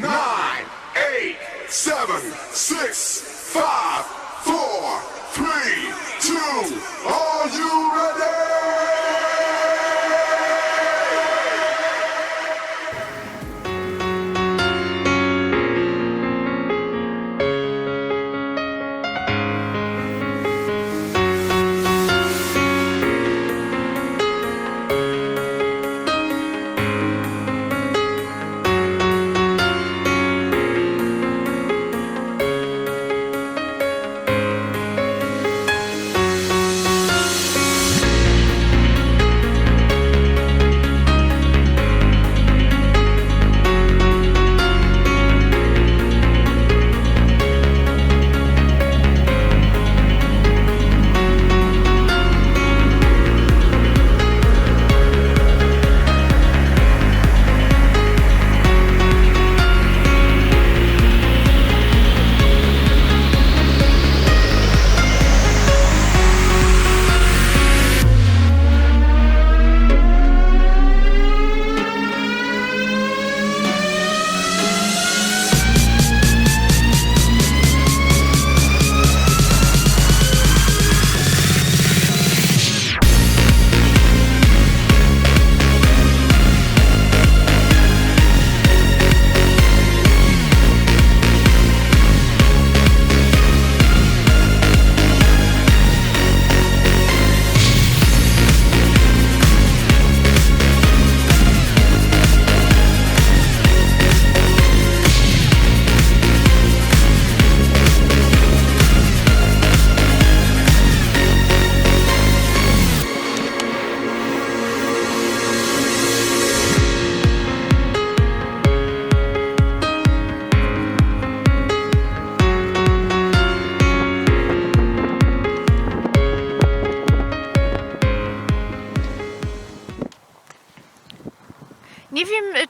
nine, eight, seven, six, five,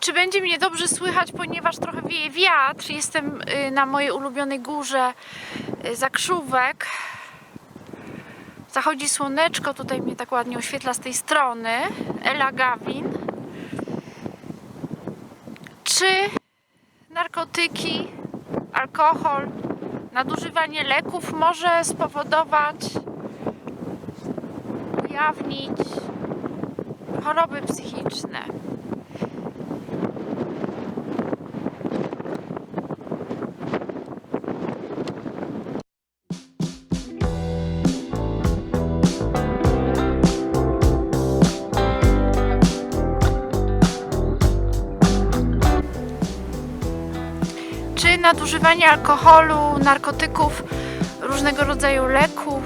czy będzie mnie dobrze słychać, ponieważ trochę wieje wiatr. Jestem y, na mojej ulubionej górze y, Zakrzówek. Zachodzi słoneczko, tutaj mnie tak ładnie oświetla z tej strony. Ela Gawin. Czy narkotyki, alkohol, nadużywanie leków może spowodować, ujawnić choroby psychiczne? Nadużywanie alkoholu, narkotyków, różnego rodzaju leków,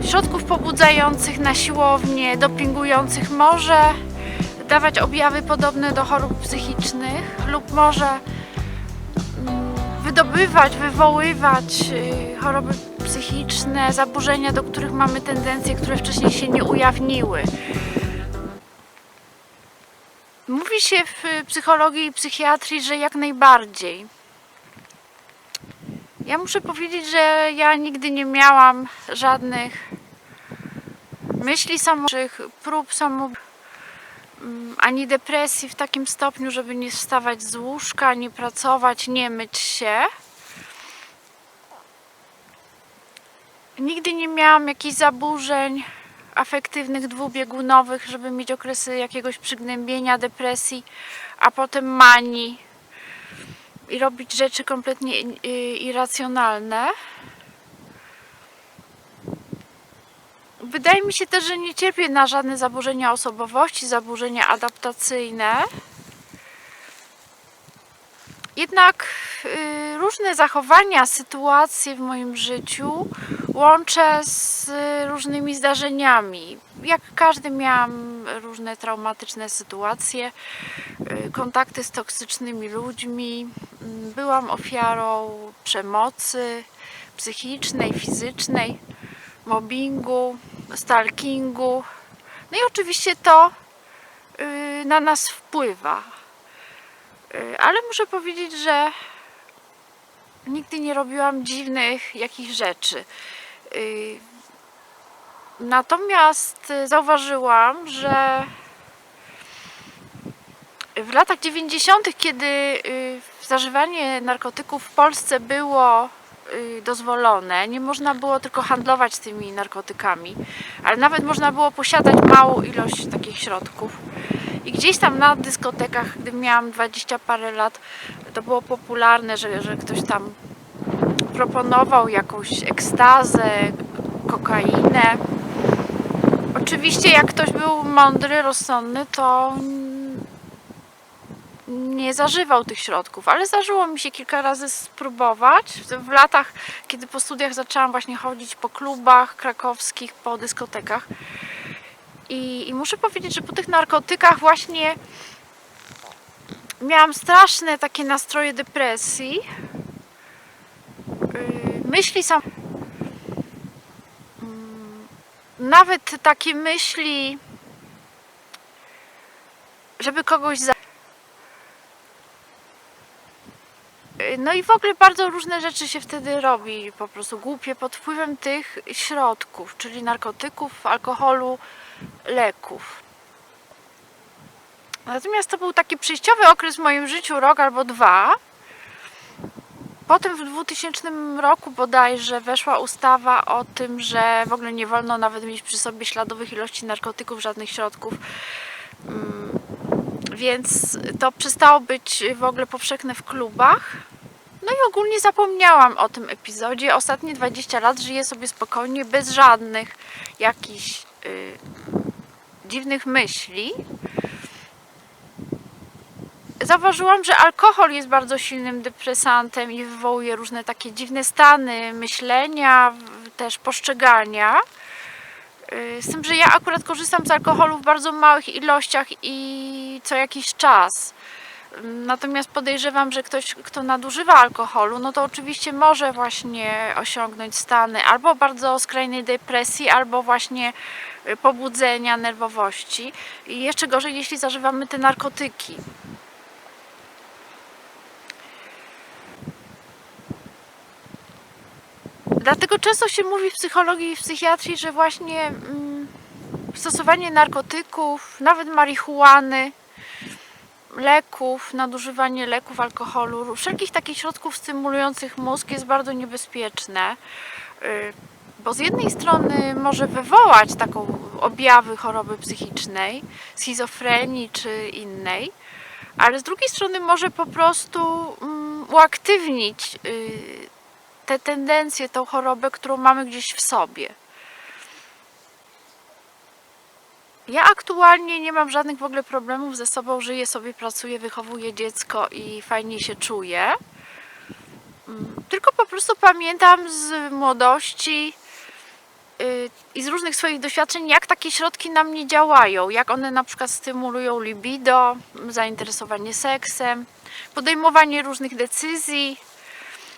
środków pobudzających na siłownię, dopingujących może dawać objawy podobne do chorób psychicznych lub może mm, wydobywać, wywoływać y, choroby psychiczne, zaburzenia, do których mamy tendencje, które wcześniej się nie ujawniły. Mówi się w psychologii i psychiatrii, że jak najbardziej. Ja muszę powiedzieć, że ja nigdy nie miałam żadnych myśli samobójczych, prób samobójczych, mm, ani depresji w takim stopniu, żeby nie wstawać z łóżka, nie pracować, nie myć się. Nigdy nie miałam jakichś zaburzeń afektywnych, dwubiegunowych, żeby mieć okresy jakiegoś przygnębienia, depresji, a potem manii i robić rzeczy kompletnie i- irracjonalne. Wydaje mi się też, że nie cierpię na żadne zaburzenia osobowości, zaburzenia adaptacyjne. Jednak y, różne zachowania, sytuacje w moim życiu łączę z y, różnymi zdarzeniami. Jak każdy miałam różne traumatyczne sytuacje, y, kontakty z toksycznymi ludźmi. Mm, Byłam ofiarą przemocy psychicznej, fizycznej, mobbingu, stalkingu. No i oczywiście to y, na nas wpływa. Ale muszę powiedzieć, że nigdy nie robiłam dziwnych jakichś rzeczy. Y, Natomiast y, zauważyłam, że W latach 90., kiedy y, zażywanie narkotyków w Polsce było dozwolone, nie można było tylko handlować tymi narkotykami, ale nawet można było posiadać małą ilość takich środków. I gdzieś tam na dyskotekach, gdy miałam 20 parę lat, to było popularne, że, że ktoś tam proponował jakąś ekstazę, kokainę. Oczywiście, jak ktoś był mądry, rozsądny, to nie zażywał tych środków, ale zdarzyło mi się kilka razy spróbować. W latach, kiedy po studiach zaczęłam właśnie chodzić po klubach krakowskich, po dyskotekach. I, I muszę powiedzieć, że po tych narkotykach właśnie miałam straszne takie nastroje depresji. Myśli sam. Mm, Nawet takie myśli, żeby kogoś za. No i w ogóle bardzo różne rzeczy się wtedy robi, po prostu głupie pod wpływem tych środków, czyli narkotyków, alkoholu, leków. Natomiast to był taki przejściowy okres w moim życiu, rok albo dwa. Potem w 2000 roku bodajże weszła ustawa o tym, że w ogóle nie wolno nawet mieć przy sobie śladowych ilości narkotyków, żadnych środków. Mm, Więc to przestało być w ogóle powszechne w klubach. No i ogólnie zapomniałam o tym epizodzie. Ostatnie 20 lat żyję sobie spokojnie, bez żadnych jakichś y, dziwnych myśli. Zauważyłam, że alkohol jest bardzo silnym depresantem i wywołuje różne takie dziwne stany myślenia, też postrzegania. Y, Z tym, że ja akurat korzystam z alkoholu w bardzo małych ilościach i co jakiś czas. Natomiast podejrzewam, że ktoś, kto nadużywa alkoholu, no to oczywiście może właśnie osiągnąć stany albo bardzo skrajnej depresji, albo właśnie y, pobudzenia, nerwowości. I jeszcze gorzej, jeśli zażywamy te narkotyki. Dlatego często się mówi w psychologii i w psychiatrii, że właśnie mm, stosowanie narkotyków, nawet marihuany, leków, nadużywanie leków, alkoholu, wszelkich takich środków stymulujących mózg jest bardzo niebezpieczne. y, Bo z jednej strony może wywołać taką objawy choroby psychicznej, schizofrenii czy innej, ale z drugiej strony może po prostu mm, uaktywnić y, te tendencje, tą chorobę, którą mamy gdzieś w sobie. Ja aktualnie nie mam żadnych w ogóle problemów ze sobą, żyję sobie, pracuję, wychowuję dziecko i fajnie się czuję. Mm, Tylko po prostu pamiętam z młodości y, i z różnych swoich doświadczeń, jak takie środki na mnie działają, jak one na przykład stymulują libido, zainteresowanie seksem, podejmowanie różnych decyzji.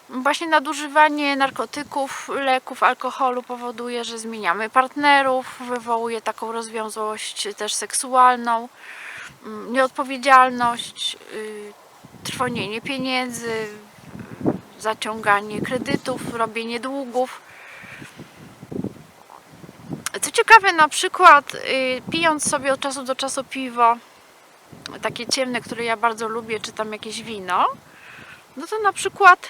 Właśnie nadużywanie narkotyków, leków, alkoholu powoduje, że zmieniamy partnerów, wywołuje taką rozwiązłość też seksualną, mm, nieodpowiedzialność, y, trwonienie pieniędzy, zaciąganie kredytów, robienie długów. Co ciekawe, na przykład y, pijąc sobie od czasu do czasu piwo, takie ciemne, które ja bardzo lubię, czy tam jakieś wino, no to na przykład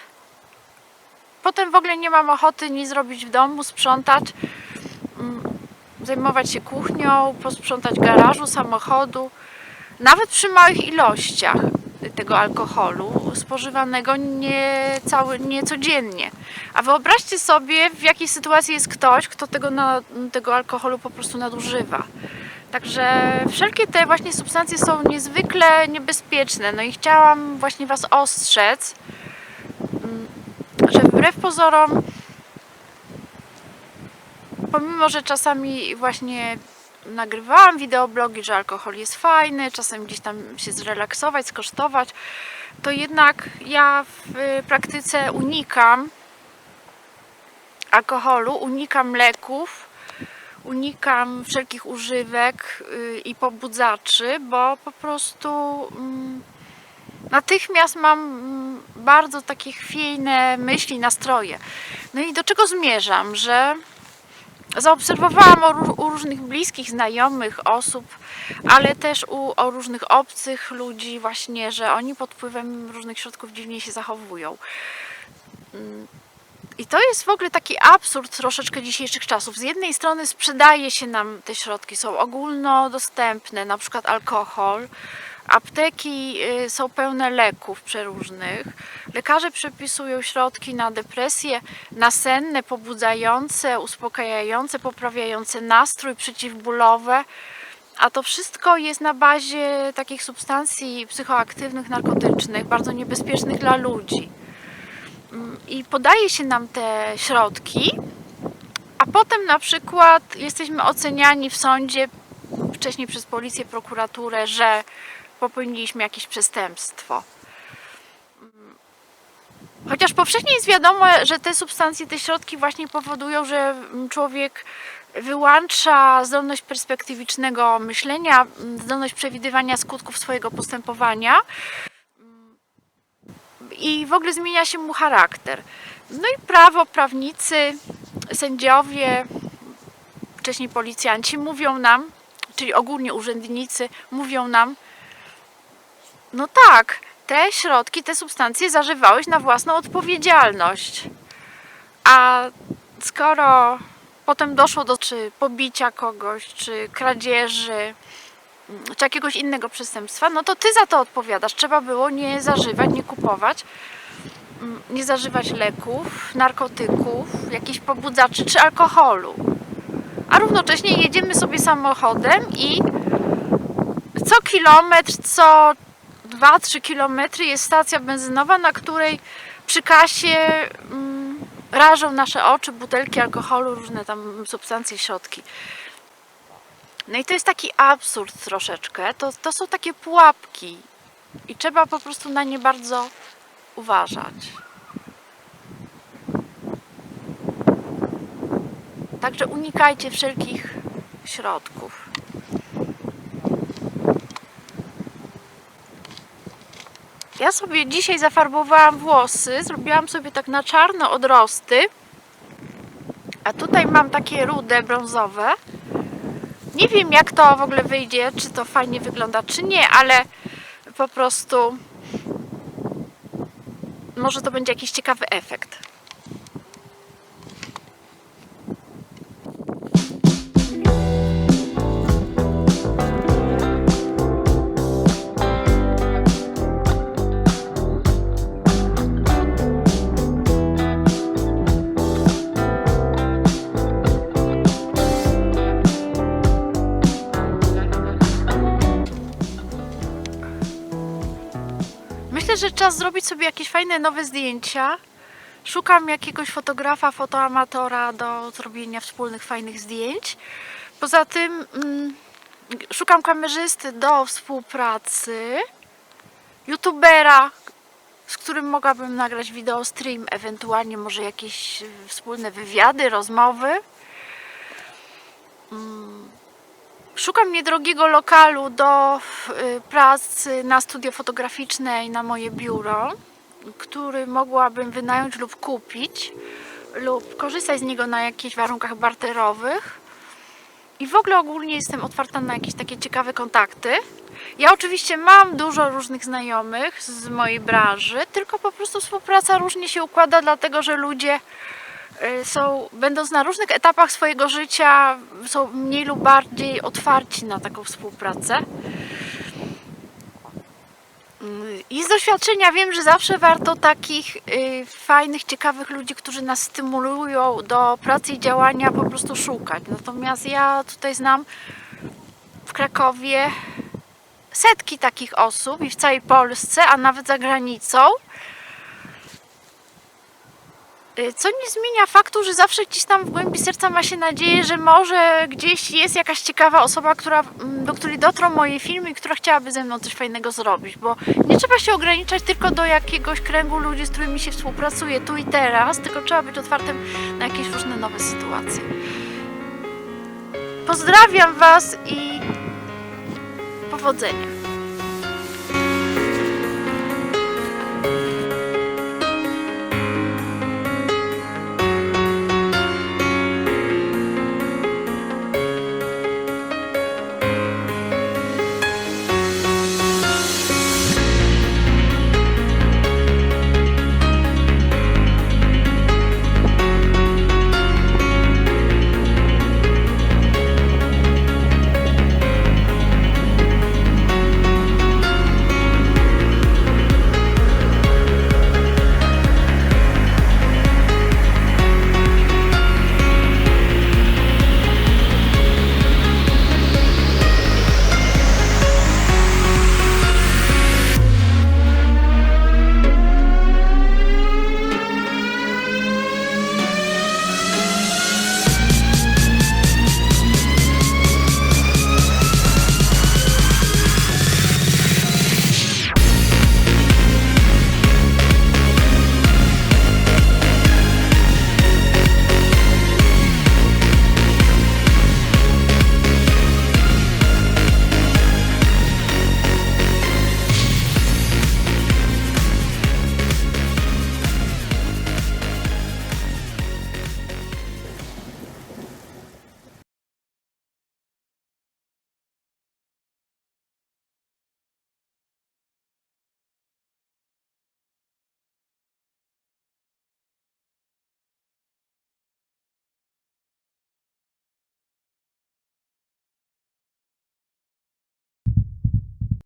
Potem w ogóle nie mam ochoty nic zrobić w domu, sprzątać, mm, zajmować się kuchnią, posprzątać garażu, samochodu. Nawet przy małych ilościach tego alkoholu spożywanego nie, cały, nie codziennie. A wyobraźcie sobie, w jakiej sytuacji jest ktoś, kto tego, na, tego alkoholu po prostu nadużywa. Także wszelkie te właśnie substancje są niezwykle niebezpieczne. No i chciałam właśnie Was ostrzec, wbrew pozorom, pomimo że czasami właśnie nagrywałam wideoblogi, że alkohol jest fajny, czasem gdzieś tam się zrelaksować, skosztować, to jednak ja w praktyce unikam alkoholu, unikam leków, unikam wszelkich używek y, i pobudzaczy, bo po prostu mm, natychmiast mam mm, bardzo takie chwiejne myśli, nastroje. No i do czego zmierzam, że Zaobserwowałam u różnych bliskich, znajomych osób, ale też u, różnych obcych ludzi, właśnie, że oni pod wpływem różnych środków dziwnie się zachowują. Mm, I to jest w ogóle taki absurd troszeczkę dzisiejszych czasów. Z jednej strony sprzedaje się nam te środki, są ogólnodostępne, na przykład alkohol. Apteki y, są pełne leków przeróżnych. Lekarze przepisują środki na depresję nasenne, pobudzające, uspokajające, poprawiające nastrój, przeciwbólowe. A to wszystko jest na bazie takich substancji psychoaktywnych, narkotycznych, bardzo niebezpiecznych dla ludzi. Mm, I podaje się nam te środki, a potem na przykład jesteśmy oceniani w sądzie, wcześniej przez policję, prokuraturę, że popełniliśmy jakieś przestępstwo. Mm, Chociaż powszechnie jest wiadomo, że te substancje, te środki właśnie powodują, że człowiek wyłącza zdolność perspektywicznego myślenia, mm, zdolność przewidywania skutków swojego postępowania mm, i w ogóle zmienia się mu charakter. No i prawo, prawnicy, sędziowie, wcześniej policjanci mówią nam, czyli ogólnie urzędnicy mówią nam, no tak, te środki, te substancje zażywałeś na własną odpowiedzialność. A skoro potem doszło do czy pobicia kogoś, czy kradzieży, czy jakiegoś innego przestępstwa, no to ty za to odpowiadasz. Trzeba było nie zażywać, nie kupować, mm, nie zażywać leków, narkotyków, jakichś pobudzaczy czy alkoholu. A równocześnie jedziemy sobie samochodem i co kilometr, co 2-3 kilometry jest stacja benzynowa, na której przy kasie mm, rażą nasze oczy butelki alkoholu, różne tam substancje, środki. No i to jest taki absurd troszeczkę. To, to są takie pułapki i trzeba po prostu na nie bardzo uważać. Także unikajcie wszelkich środków. Ja sobie dzisiaj zafarbowałam włosy, zrobiłam sobie tak na czarno odrosty. A tutaj mam takie rude, brązowe. Nie wiem jak to w ogóle wyjdzie, czy to fajnie wygląda, czy nie, ale po prostu może to będzie jakiś ciekawy efekt. Myślę, że czas zrobić sobie jakieś fajne nowe zdjęcia. Szukam jakiegoś fotografa, fotoamatora do zrobienia wspólnych fajnych zdjęć. Poza tym mm, szukam kamerzysty do współpracy, youtubera, z którym mogłabym nagrać wideo stream, ewentualnie może jakieś wspólne wywiady, rozmowy. Szukam niedrogiego lokalu do y, pracy na studio fotograficzne i na moje biuro, który mogłabym wynająć lub kupić, lub korzystać z niego na jakichś warunkach barterowych. I w ogóle ogólnie jestem otwarta na jakieś takie ciekawe kontakty. Ja oczywiście mam dużo różnych znajomych z mojej branży, tylko po prostu współpraca różnie się układa, dlatego że ludzie są, będąc na różnych etapach swojego życia, są mniej lub bardziej otwarci na taką współpracę. Mm, I z doświadczenia wiem, że zawsze warto takich y, fajnych, ciekawych ludzi, którzy nas stymulują do pracy i działania, po prostu szukać. Natomiast ja tutaj znam w Krakowie setki takich osób i w całej Polsce, a nawet za granicą. Y, Co nie zmienia faktu, że zawsze gdzieś tam w głębi serca ma się nadzieję, że może gdzieś jest jakaś ciekawa osoba, która, mm, do której dotrą moje filmy i która chciałaby ze mną coś fajnego zrobić, bo nie trzeba się ograniczać tylko do jakiegoś kręgu ludzi, z którymi się współpracuje tu i teraz, tylko trzeba być otwartym na jakieś różne nowe sytuacje. Pozdrawiam Was i powodzenia.